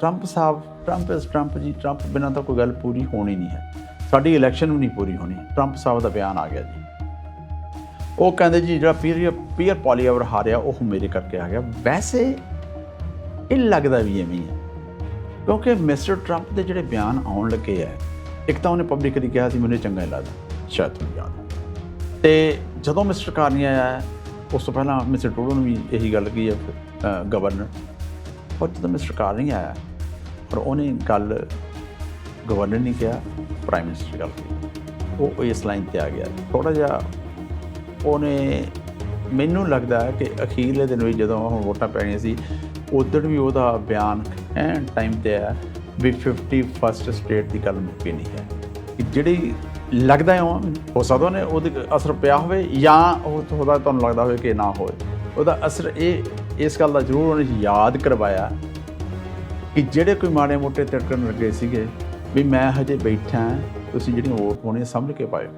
Trump ਸਾਹਿਬ Trump ਇਸ Trump ji Trump ਬਿਨਾਂ ਤਾਂ ਕੋਈ ਗੱਲ ਪੂਰੀ ਹੋਣੀ ਨਹੀਂ ਹੈ। ਸਾਡੀ ਇਲੈਕਸ਼ਨ ਵੀ ਨਹੀਂ ਪੂਰੀ ਹੋਣੀ। ਟਰੰਪ ਸਾਹਿਬ ਦਾ ਬਿਆਨ ਆ ਗਿਆ ਜੀ। ਉਹ ਕਹਿੰਦੇ ਜੀ, ਜਿਹੜਾ ਪੀਅਰ ਪੀਅਰ ਪੋਲੀਆਵਰ ਹਾਰਿਆ, ਉਹ ਮੇਰੇ ਕਰਕੇ ਆ ਗਿਆ। ਵੈਸੇ ਇਹ ਲੱਗਦਾ ਵੀ ਐਵੇਂ ਹੈ ਕਿਉਂਕਿ ਮਿਸਟਰ ਟਰੰਪ ਦੇ ਜਿਹੜੇ ਬਿਆਨ ਆਉਣ ਲੱਗੇ ਆ ਇੱਕ ਤਾਂ ਉਹਨੇ ਪਬਲਿਕਲੀ ਕਿਹਾ ਸੀ, ਮੈਨੂੰ ਚੰਗਾ ਨਹੀਂ ਲੱਗਦਾ। ਸ਼ਾਇਦ ਤੁਹਾਨੂੰ ਯਾਦ ਹੈ। ਤੇ ਜਦੋਂ ਮਿਸਟਰ ਕਾਰਨੀ ਆਇਆ, ਉਸ ਤੋਂ ਪਹਿਲਾਂ ਮਿਸਟਰ ਟਰੂਡੋ ਨੂੰ ਵੀ ਇਹੀ ਗੱਲ ਕਹੀ ਹੈ ਗਵਰਨਰ ਔਰ ਜਦੋਂ ਮਿਸਟਰ ਨਹੀਂ ਆਇਆ ਪਰ ਉਹਨੇ ਗੱਲ ਗਵਰਨਰ ਨੇ ਕਿਹਾ ਪ੍ਰਾਈਮ ਮਿਨਿਸਟਰ ਗੱਲ ਕੀਤੀ ਉਹ ਇਸ ਲਾਈਨ ਤੇ ਆ ਗਿਆ। ਥੋੜਾ ਜਿਹਾ ਉਹਨੇ, ਮੈਨੂੰ ਲੱਗਦਾ ਹੈ ਕਿ ਅਖੀਰਲੇ ਦਿਨ ਵਿੱਚ ਜਦੋਂ ਹੁਣ ਵੋਟਾਂ ਪੈਣੀਆਂ ਸੀ, ਉਦੋਂ ਵੀ ਉਹਦਾ ਬਿਆਨ ਐਨ ਟਾਈਮ ਤੇ ਆ ਵੀ 51st ਸਟੇਟ ਦੀ ਗੱਲ ਮੁੱਕੀ ਨਹੀਂ ਹੈ। ਕਿ ਜਿਹੜੀ ਲੱਗਦਾ ਹੈ ਉਹ, ਹੋ ਸਕਦਾ ਉਹਨੇ ਉਹਦੇ ਅਸਰ ਪਿਆ ਹੋਵੇ ਜਾਂ ਉਹ ਉਹਦਾ ਤੁਹਾਨੂੰ ਲੱਗਦਾ ਹੋਵੇ ਕਿ ਨਾ ਹੋਵੇ। ਉਹਦਾ ਅਸਰ ਇਹ, ਇਸ ਗੱਲ ਦਾ ਜ਼ਰੂਰ ਉਹਨੇ ਯਾਦ ਕਰਵਾਇਆ ਕਿ ਜਿਹੜੇ ਕੋਈ ਮਾੜੇ ਮੋਟੇ ਤਿੜਕਣ ਲੱਗੇ ਸੀਗੇ ਵੀ ਮੈਂ ਹਜੇ ਬੈਠਾ, ਤੁਸੀਂ ਜਿਹੜੀਆਂ ਵੋਟ ਪਾਉਣੀਆਂ ਸਮਝ ਕੇ ਪਾਇਓ।